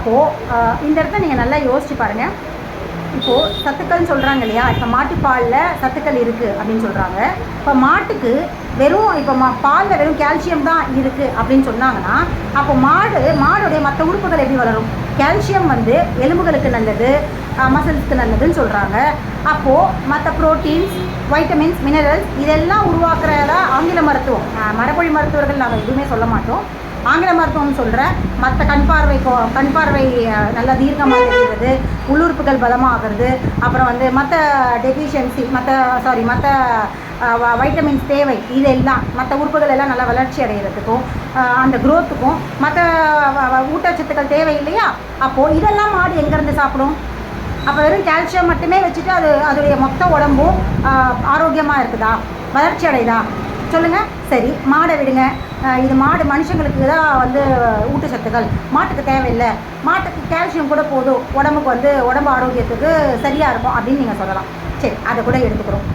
அப்போது இந்த இடத்த நீங்கள் நல்லா யோசிச்சு பாருங்கள் இப்போது சத்துக்கள்னு சொல்கிறாங்க இல்லையா? இப்போ மாட்டுப்பாலில் சத்துக்கள் இருக்குது அப்படின்னு சொல்கிறாங்க இப்போ மாட்டுக்கு வெறும் இப்போ மா பாலில் வெறும் கால்சியம் தான் இருக்குது அப்படின்னு சொன்னாங்கன்னா அப்போ மாடு மாடுடைய மற்ற உறுப்புகள் எப்படி வளரும்? கால்சியம் வந்து எலும்புகளுக்கு நல்லது மசில்ஸ்க்கு நல்லதுன்னு சொல்கிறாங்க அப்போது மற்ற ப்ரோட்டீன்ஸ் வைட்டமின்ஸ் மினரல்ஸ் இதெல்லாம் உருவாக்குறதா ஆங்கில மருத்துவம். மரபொழி மருத்துவர்கள் நாங்கள் எதுவுமே சொல்ல மாட்டோம். ஆங்கில மருத்துவம் சொல்கிறேன் மற்ற கண் பார்வை கோ- கண் பார்வை நல்லா தீர்க்கமாக தெரிகிறது உள்ளுறுப்புகள் பலமாகிறது அப்புறம் வந்து மற்ற டெஃபிஷியன்சி மற்ற சாரி மற்ற வைட்டமின்ஸ் தேவை இதெல்லாம் மற்ற உறுப்புகள் எல்லாம் நல்லா வளர்ச்சி அடைகிறதுக்கும் அந்த குரோத்துக்கும் மற்ற ஊட்டச்சத்துக்கள் தேவை இல்லையா? அப்போது இதெல்லாம் மாடு எங்கேருந்து சாப்பிடும்? அப்போ வெறும் கால்சியம் மட்டுமே வச்சுட்டு அது அதோடைய மொத்த உடம்பும் ஆரோக்கியமாக இருக்குதா? வளர்ச்சி அடையுதா? சொல்லுங்கள் சரி மாடை விடுங்க. இது மாடு மனுஷங்களுக்கு தான் வந்து ஊட்டச்சத்துக்கள். மாட்டுக்கு தேவையில்லை. மாட்டுக்கு கால்சியம் கூட போதும். உடம்புக்கு வந்து உடம்பு ஆரோக்கியத்துக்கு சரியாக இருக்கும் அப்படின்னு நீங்கள் சொல்லலாம். சரி அதை கூட எடுத்துக்கிறோம்.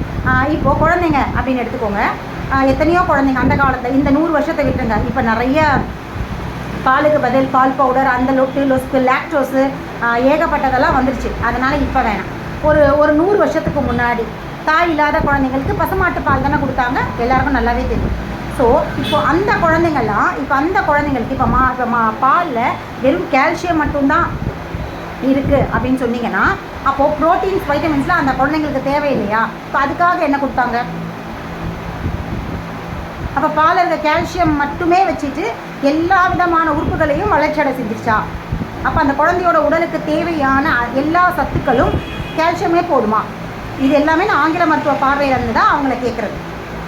இப்போது குழந்தைங்க அப்படின்னு எடுத்துக்கோங்க. எத்தனையோ குழந்தைங்க அந்த காலத்தில் இந்த நூறு வருஷத்தை விட்டுருங்க. இப்போ நிறைய பாலுக்கு பதில் பால் பவுடர் அந்த லொட்டு லொஸ்க்கு லாக்டோஸு ஏகப்பட்டதெல்லாம் வந்துருச்சு. அதனால் இப்போ வேணாம். ஒரு ஒரு நூறு வருஷத்துக்கு முன்னாடி தாய் இல்லாத குழந்தைங்களுக்கு பசுமாட்டு பால் தானே கொடுத்தாங்க. எல்லாருக்கும் நல்லாவே தெரியும். ஸோ இப்போ அந்த குழந்தைங்கள்லாம் இப்போ அந்த குழந்தைங்களுக்கு இப்போ மா இப்போ மா பாலில் வெறும் கால்சியம் மட்டும்தான் இருக்குது அப்படின்னு சொன்னீங்கன்னா அப்போது ப்ரோட்டீன்ஸ் வைட்டமின்ஸ்லாம் அந்த குழந்தைங்களுக்கு தேவையில்லையா? இப்போ அதுக்காக என்ன கொடுத்தாங்க? அப்போ பாலில் இருக்க கால்சியம் மட்டுமே வச்சுட்டு எல்லா விதமான உறுப்புகளையும் வளர்ச்சியடை செஞ்சிருச்சா? அப்போ அந்த குழந்தையோட உடலுக்கு தேவையான எல்லா சத்துக்களும் கால்சியமே போடுமா இது எல்லாமே நான் ஆங்கில மருத்துவ பார்வையில இருந்து தான் அவங்கள கேட்குறது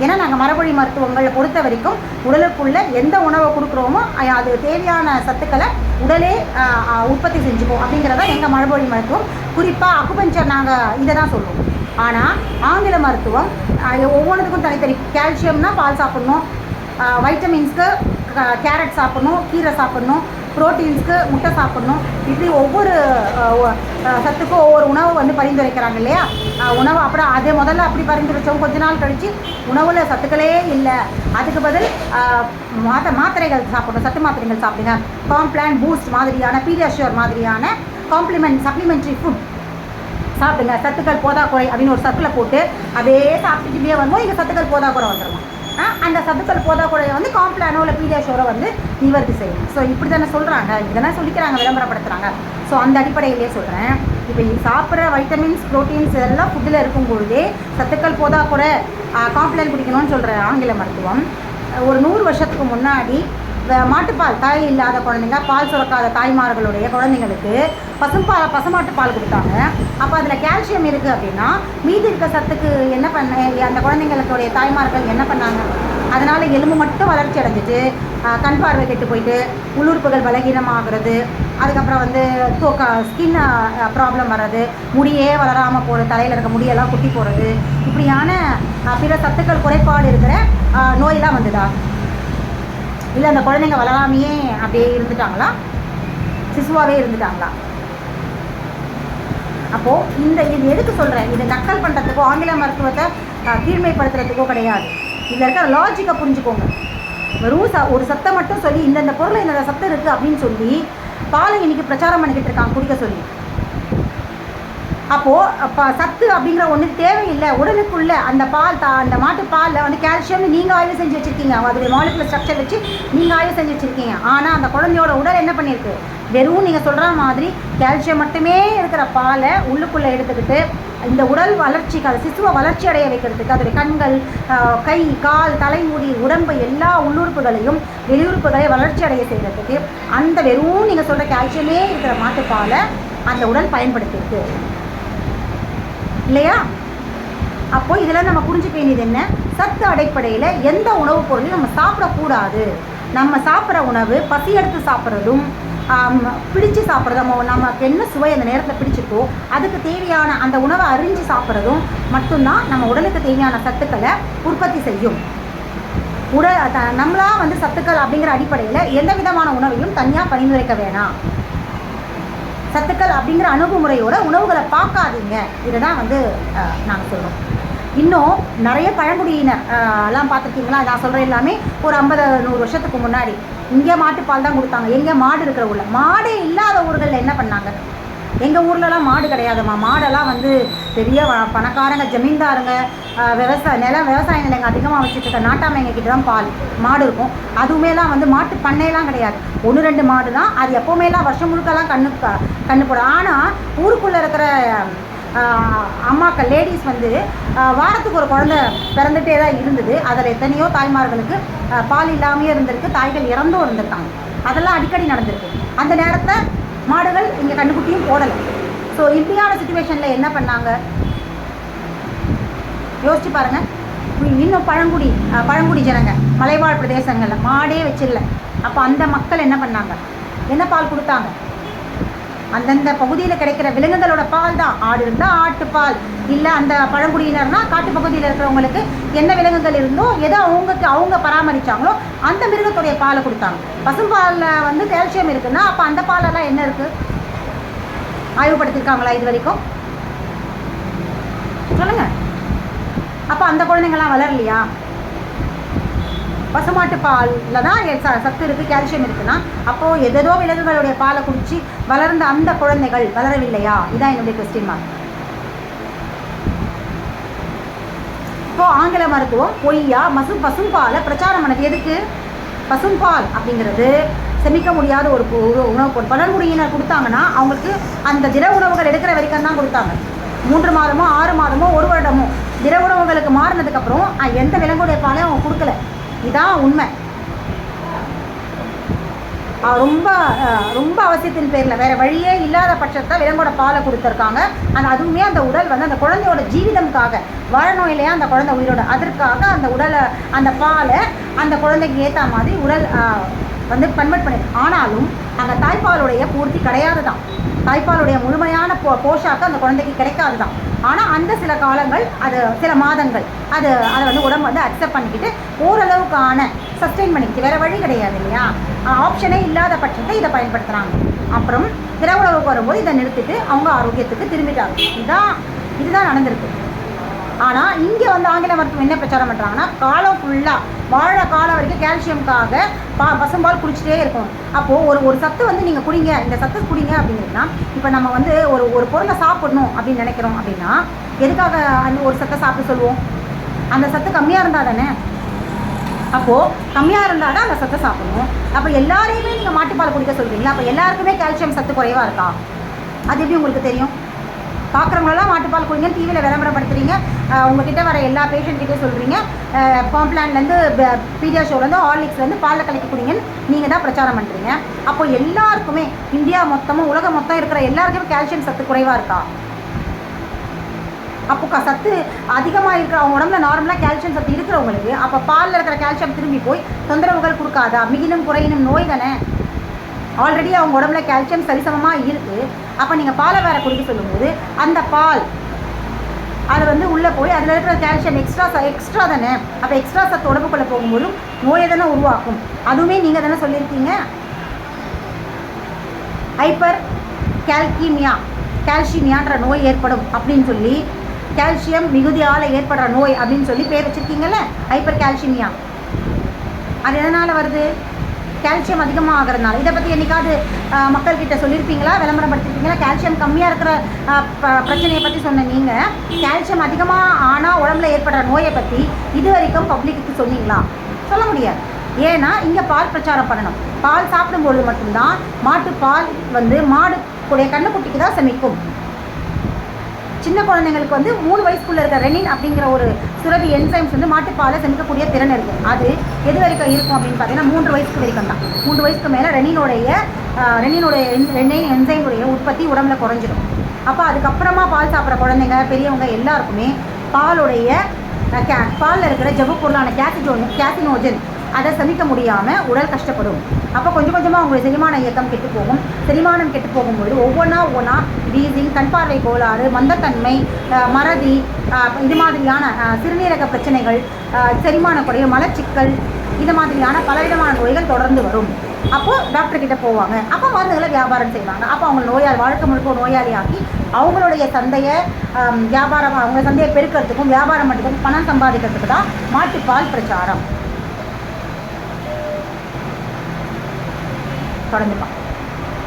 ஏன்னா நாங்கள் மரபொழி மருத்துவங்களை பொறுத்த வரைக்கும் உடலுக்குள்ளே எந்த உணவை கொடுக்குறோமோ அது தேவையான சத்துக்களை உடலே உற்பத்தி செஞ்சுப்போம் அப்படிங்கிறதா எங்கள் மரபொழி மருத்துவம் குறிப்பாக அக்குபஞ்சர் நாங்கள் இதை தான் சொல்லுவோம். ஆனால் ஆங்கில மருத்துவம் ஒவ்வொன்றுக்கும் தனித்தனி கால்சியம்னா பால் சாப்பிட்ணும். வைட்டமின்ஸ்க்கு கேரட் சாப்பிட்ணும் கீரை சாப்பிட்ணும். ப்ரோட்டீன்ஸ்க்கு முட்டை சாப்பிட்ணும். இப்படி ஒவ்வொரு சத்துக்கும் ஒவ்வொரு உணவு வந்து பரிந்துரைக்கிறாங்க இல்லையா? உணவு அப்புறம் அதே முதல்ல அப்படி பரிந்துரைச்சோம் கொஞ்ச நாள் கழித்து உணவில் சத்துக்களே இல்லை. அதுக்கு பதில் மாத்த மாத்திரைகள் சாப்பிடணும். சத்து மாத்திரைகள் சாப்பிடுங்க. காம்ப்ளான் பூஸ்ட் மாதிரியான பீடியாஷியோர் மாதிரியான காம்ப்ளிமெண்ட் சப்ளிமெண்ட்ரி ஃபுட் சாப்பிடுங்க. சத்துக்கள் போதா குறை அப்படின்னு ஒரு சத்துல போட்டு அதே சாப்பிட்டுட்டே வரும்போது இங்கே சத்துக்கள் போதா குறை வந்துடுவோம் அந்த சத்துக்கள் போதாக்குறைய வந்து காம்ப்ளானோ இல்லை பீடியாஷோரை வந்து நிவர்த்தி செய்யும். ஸோ இப்படி தானே சொல்கிறாங்க இதெல்லாம் சொல்லிக்கிறாங்க விளம்பரப்படுத்துகிறாங்க ஸோ அந்த அடிப்படையிலே சொல்கிறேன் இப்போ சாப்பிட்ற வைட்டமின்ஸ் ப்ரோட்டீன்ஸ் இதெல்லாம் ஃபுட்டில் இருக்கும் பொழுதே சத்துக்கள் போதாக்குறை காம்ப்ளான் குடிக்கணும்னு சொல்கிற ஆங்கில மருத்துவம் ஒரு நூறு வருஷத்துக்கு முன்னாடி மாட்டுப்பால் தாய் இல்லாத குழந்தைங்க பால் சுரக்காத தாய்மார்களுடைய குழந்தைங்களுக்கு பசும்பால் பசுமாட்டு பால் கொடுத்தாங்க. அப்போ அதில் கால்சியம் இருக்குது அப்படின்னா மீதி இருக்க சத்துக்கு என்ன பண்ண அந்த குழந்தைங்களுடைய தாய்மார்கள் என்ன பண்ணாங்க? அதனால் எலும்பு மட்டும் வளர்ச்சி அடைஞ்சிட்டு கண் பார்வை கெட்டு போயிட்டு உள்ளுறுப்புகள் பலகீனமாகிறது அதுக்கப்புறம் வந்து தோக்கா ஸ்கின் ப்ராப்ளம் வர்றது முடியே வளராமல் போகிறது தலையில் இருக்க முடியெல்லாம் குட்டி போகிறது இப்படியான பிற சத்துக்கள் குறைபாடு இருக்கிற ஆஹ், நோயெல்லாம் வந்துதா? இல்லை அந்த குழந்தைங்க வளராமையே அப்படியே இருந்துட்டாங்களா? சிசுவாகவே இருந்துட்டாங்களா? அப்போது இந்த இது எதுக்கு சொல்கிறேன் இது நக்கல் பண்ணுறதுக்கோ ஆங்கில மருத்துவத்தை கீழ்மைப்படுத்துறதுக்கோ கிடையாது. இதில் இருக்கிற லாஜிக்கை புரிஞ்சுக்கோங்க. வெறும் ச ஒரு சத்தம் மட்டும் சொல்லி இந்தந்த பொருள் இந்த சத்தம் இருக்குது அப்படின்னு சொல்லி பாலை இன்னைக்கு பிரச்சாரம் பண்ணிக்கிட்டு இருக்காங்க குடிக்க சொல்லி. அப்போது அப்போ சத்து அப்படிங்கிற ஒன்று தேவையில்லை. உடலுக்குள்ளே அந்த பால் தா அந்த மாட்டு பாலில் வந்து கால்சியம்னு நீங்கள் ஆய்வு செஞ்சு வச்சுருக்கீங்க. அதோடைய மாலிகுலர் ஸ்ட்ரக்சர் வச்சு நீங்கள் ஆய்வு செஞ்சு வச்சுருக்கீங்க. ஆனால் அந்த குழந்தையோட உடல் என்ன பண்ணியிருக்கு வெறும் நீங்கள் சொல்கிற மாதிரி கால்சியம் மட்டுமே இருக்கிற பாலை உள்ளுக்குள்ளே எடுத்துக்கிட்டு இந்த உடல் வளர்ச்சிக்கு அது சிசுவை வளர்ச்சி அடைய வைக்கிறதுக்கு அதோடைய கண்கள் கை கால் தலைமுடி உடம்பு எல்லா உள்ளுறுப்புகளையும் வெளியுறுப்புகளை வளர்ச்சி அடைய செய்கிறதுக்கு அந்த வெறும் நீங்கள் சொல்கிற கால்சியமே இருக்கிற மாட்டுப்பாலை அந்த உடல் பயன்படுத்தியிருக்கு. இல்லையா? அப்போ இதெல்லாம் நம்ம புரிஞ்சுக்க வேண்டியது என்ன? சத்து அடிப்படையில் எந்த உணவுப் பொருளையும் நம்ம சாப்பிடக்கூடாது. நம்ம சாப்பிட்ற உணவு பசி எடுத்து சாப்பிட்றதும் பிடிச்சு சாப்பிட்றதும் நம்ம நமக்கு என்ன சுவை அந்த நேரத்தில் பிடிச்சிருக்கோ அதுக்கு தேவையான அந்த உணவை அறிஞ்சு சாப்பிட்றதும் மட்டும்தான் நம்ம உடலுக்கு தேவையான சத்துக்களை உற்பத்தி செய்யும். உடல் அத- நம்மளா வந்து சத்துக்கள் அப்படிங்கிற அடிப்படையில் எந்த விதமான உணவையும் தனியாக பரிந்துரைக்க வேணாம். சத்துக்கள் அப்படிங்கிற அணுகுமுறையோட உணவுகளை பார்க்காதீங்க. இதை தான் வந்து நாங்கள் சொல்கிறோம் இன்னும் நிறைய பழங்குடியினர் எல்லாம் பார்த்துருக்கீங்களா? நான் சொல்கிற எல்லாமே ஒரு ஐம்பது நூறு வருஷத்துக்கு முன்னாடி. இங்கே மாட்டுப்பால் தான் கொடுத்தாங்க. எங்கே மாடு இருக்கிற ஊரில். மாடே இல்லாத ஊர்களில் என்ன பண்ணாங்க? எங்கள் ஊர்லலாம் மாடு கிடையாதும்மா. மாடெல்லாம் வந்து பெரிய பணக்காரங்க ஜமீன்தாருங்க விவசாய நிலம் விவசாய நிலங்க அதிகமாக வச்சுட்டு இருக்க நாட்டாமைங்க கிட்ட தான் பால் மாடு இருக்கும். அதுவுமேலாம் வந்து மாட்டு பண்ணையெல்லாம் கிடையாது. ஒன்று ரெண்டு மாடு தான். அது எப்போவுமேலாம் வருஷம் முழுக்கெல்லாம் கண்ணு கண்ணு போடும். ஆனால் ஊருக்குள்ளே இருக்கிற அம்மாக்கள் லேடிஸ் வந்து வாரத்துக்கு ஒரு குழந்தை பிறந்துகிட்டே தான் இருந்தது. அதில் எத்தனையோ தாய்மார்களுக்கு பால் இல்லாமையே இருந்திருக்கு. தாய்கள் இறந்தும் இருந்திருக்காங்க. அதெல்லாம் அடிக்கடி நடந்திருக்கு. அந்த நேரத்தில் மாடுகள் இங்கே கண்டுக்குட்டியும் போடலை. ஸோ இப்படியான சுச்சுவேஷனில் என்ன பண்ணாங்க? யோசிச்சு பாருங்கள் இன்னும் பழங்குடி பழங்குடி ஜனங்க மலைவாழ் பிரதேசங்களில் மாடே வச்சிடல அப்போ அந்த மக்கள் என்ன பண்ணாங்க? என்ன பால் கொடுத்தாங்க? அந்தந்த பகுதியில் கிடைக்கிற விலங்குகளோட பால் தான். ஆடு இருந்தால் ஆட்டுப்பால். இல்லை அந்த பழங்குடியினர்னா காட்டு பகுதியில் இருக்கிறவங்களுக்கு என்ன விலங்குகள் இருந்தோ எதை அவங்களுக்கு அவங்க பராமரித்தாங்களோ அந்த மிருகத்துடைய பாலை கொடுத்தாங்க. பசும்பாலில் வந்து கால்சியம் இருக்குன்னா அப்போ அந்த பாலெல்லாம் என்ன இருக்குது ஆய்வுபடுத்தியிருக்காங்களா இது வரைக்கும்? சொல்லுங்கள் அப்போ அந்த குழந்தைங்கள்லாம் வளரலையா? பசுமாட்டு பாலில் தான் எ- ச- சத்து இருக்குது கால்சியம் இருக்குன்னா அப்போது எதேதோ விலங்குகளுடைய பாலை குடித்து வளர்ந்த அந்த குழந்தைகள் வளரவில்லையா? இதான் என்னுடைய கொஸ்டின் மார்க் இப்போ ஆங்கில மருத்துவம் பொய்யா மசு பசும்பாலை பிரச்சாரம் பண்ணது எதுக்கு? பசும்பால் அப்படிங்கிறது செமிக்க முடியாத ஒரு உணவு பொருள். பழங்குடியினர் கொடுத்தாங்கன்னா அவங்களுக்கு அந்த திட உணவுகள் எடுக்கிற வரைக்கும் தான் கொடுத்தாங்க. மூன்று மாதமோ ஆறு மாதமோ ஒரு வருடமோ திட உணவுகளுக்கு மாறினதுக்கப்புறம் எந்த விலங்குடைய பாலையும் அவங்க கொடுக்கல. இதான் உண்மை. ரொம்ப ரொம்ப அவசியத்தின் பேரில் வேறு வழியே இல்லாத பட்சத்தை விலங்கோட பாலை கொடுத்துருக்காங்க. ஆனால் அதுவுமே அந்த உடல் வந்து அந்த குழந்தையோட ஜீவிதம்காக வாழணும் இல்லையா அந்த குழந்தை உயிரோட. அதற்காக அந்த உடலை அந்த பாலை அந்த குழந்தைக்கு ஏற்ற மாதிரி உடல் வந்து கன்வெர்ட் பண்ணி ஆனாலும் அந்த தாய்ப்பாலுடைய பூர்த்தி கிடையாது தான் தாய்ப்பாலுடைய முழுமையான போ போஷாக்கு அந்த குழந்தைக்கு கிடைக்காது தான் ஆனால் அந்த சில காலங்கள் அது சில மாதங்கள் அது அதை வந்து உடம்பு வந்து அக்செப்ட் பண்ணிக்கிட்டு ஓரளவுக்கான சஸ்டெயின் பண்ணிக்கிட்டு வேறு வழி கிடையாது இல்லையா? ஆப்ஷனே இல்லாத பட்சத்தை இதை பயன்படுத்துகிறாங்க அப்புறம் திர உணவுக்கு வரும்போது இதை நிறுத்திட்டு அவங்க ஆரோக்கியத்துக்கு திரும்பிட்டாங்க. இதுதான் இதுதான் நடந்திருக்கு. ஆனால் இங்கே வந்து ஆங்கில மருத்துவம் என்ன பிரச்சாரம் பண்ணுறாங்கன்னா காலம் ஃபுல்லாக வாழ காலம் வரைக்கும் கால்சியம்காக பா பசும்பால் குடிச்சிட்டே இருக்கும் அப்போது ஒரு ஒரு சத்து வந்து நீங்கள் குடிங்க இந்த சத்து குடிங்க அப்படின்னா இப்போ நம்ம வந்து ஒரு ஒரு பொருளை சாப்பிடணும் அப்படின்னு நினைக்கிறோம் அப்படின்னா எதுக்காக அந்த ஒரு சத்தை சாப்பிட்டு சொல்லுவோம்? அந்த சத்து கம்மியாக இருந்தால் தானே? அப்போது கம்மியாக இருந்தால் தான் அந்த சத்தை சாப்பிடணும். அப்போ எல்லாரையுமே நீங்கள் மாட்டுப்பால் குடிக்க சொல்கிறீங்களா அப்போ எல்லாருக்குமே கால்சியம் சத்து குறைவாக இருக்கா? அது எப்படி உங்களுக்கு தெரியும்? பார்க்குறவங்களெல்லாம் மாட்டுப்பால் குடிங்கன்னு டிவியில் விளம்பரப்படுத்துறீங்க. உங்ககிட்ட வர எல்லா பேஷண்ட்கிட்டே சொல்கிறீங்க காம்ப்ளான்லேருந்து பீடியாஷோலேருந்து ஹார்லிக்ஸ்லேருந்து பாலில் கலக்கி குடிங்கன்னு நீங்கள் தான் பிரச்சாரம் பண்ணுறீங்க அப்போ எல்லாருக்குமே இந்தியா மொத்தமும் உலகம் மொத்தம் இருக்கிற எல்லாருக்குமே கால்சியம் சத்து குறைவாக இருக்கா? அப்போ சத்து அதிகமாக இருக்கிற அவங்க உடம்புல நார்மலாக கால்சியம் சத்து இருக்கிறவங்களுக்கு அப்போ பாலில் இருக்கிற கால்சியம் திரும்பி போய் தொந்தரவுகள் கொடுக்காதா? மிகினும் குறையினும் நோய் தானே? ஆல்ரெடி அவங்க உடம்புல கால்சியம் சரிசமமாக இருக்குது அப்போ நீங்கள் பாலை வேற குடிக்க சொல்லும்போது அந்த பால் அது வந்து உள்ளே போய் அதில் இருக்கிற கால்சியம் எக்ஸ்ட்ரா எக்ஸ்ட்ரா தானே? அப்போ எக்ஸ்ட்ரா சத்து உடம்புக்குள்ளே போகும்போதும் நோயை தானே உருவாக்கும். அதுவுமே நீங்கள் தானே சொல்லியிருக்கீங்க? ஹைப்பர் கால்கீமியா கால்சியமியான்ற நோய் ஏற்படும் அப்படின்னு சொல்லி கால்சியம் மிகுதியால் ஏற்படுற நோய் அப்படின்னு சொல்லி பேர் வச்சுருக்கீங்கல்ல? ஹைப்பர் கால்சியமியா அது எதனால் வருது? கால்சியம் அதிகமாக ஆகிறதுனால இதை பற்றி என்னைக்காவது மக்கள்கிட்ட சொல்லியிருப்பீங்களா விளம்பரப்படுத்திருப்பீங்களா? கால்சியம் கம்மியாக இருக்கிற ப- பிரச்சனையை பற்றி சொன்ன நீங்கள் கால்சியம் அதிகமாக ஆனால் உடம்புல ஏற்படுற நோயை பற்றி இது வரைக்கும் பப்ளிக்கு சொன்னீங்களா? சொல்ல முடியாது. ஏன்னா இங்கே பால் பிரச்சாரம் பண்ணணும். பால் சாப்பிடும்பொழுது மட்டும்தான் மாட்டு பால் வந்து மாடு கூடிய கண்ணுக்குட்டிக்கு தான் செமிக்கும். சின்ன குழந்தைங்களுக்கு வந்து மூணு வயசுக்குள்ள இருக்க ரெனின் அப்படிங்கிற ஒரு சுரபி என்சைம்ஸ் வந்து மாட்டுப்பாலை செமிக்கக்கூடிய திறன் இருக்குது அது எது வரைக்கும் இருக்கும் அப்படின்னு பார்த்தீங்கன்னா மூன்று வயசுக்கு வரைக்கும் தான். மூன்று வயசுக்கு மேலே ரெனினுடைய ரெனினுடைய என்- ரெனின் என்சைமுடைய உற்பத்தி உடம்புல குறைஞ்சிடும். அப்போ அதுக்கப்புறமா பால் சாப்பிட்ற குழந்தைங்க பெரியவங்க எல்லாருக்குமே பாலுடைய கே பாலில் இருக்கிற ஜவ்வு பொருளான கேசிஜோன் கேசினோஜன் அதை சமிக்க முடியாமல் உடல் கஷ்டப்படும். அப்போ கொஞ்சம் கொஞ்சமாக அவங்களுடைய செரிமான இயக்கம் கெட்டு போகும். செரிமானம் கெட்டு போகும்போது ஒவ்வொன்றா ஒவ்வொன்றா வீசிங் கண்பார்வை கோளாறு மந்தத்தன்மை மறதி இது மாதிரியான சிறுநீரக பிரச்சனைகள் செரிமான குறைவு மலச்சிக்கல் இது மாதிரியான பலவிதமான நோய்கள் தொடர்ந்து வரும். அப்போது டாக்டர்கிட்ட போவாங்க. அப்போ மருந்துகளை வியாபாரம் செய்வாங்க. அப்போ அவங்க நோயாளி வாழ்க்கை முழுக்க நோயாளி நோயாளியாக்கி அவங்களுடைய சந்தையை வியாபாரம் அவங்க சந்தையை பெருக்கிறதுக்கும் வியாபாரம் பண்ணுறதுக்கும் பணம் சம்பாதிக்கிறதுக்கு தான் மாட்டுப்பால் பிரச்சாரம். தொடர்ந்து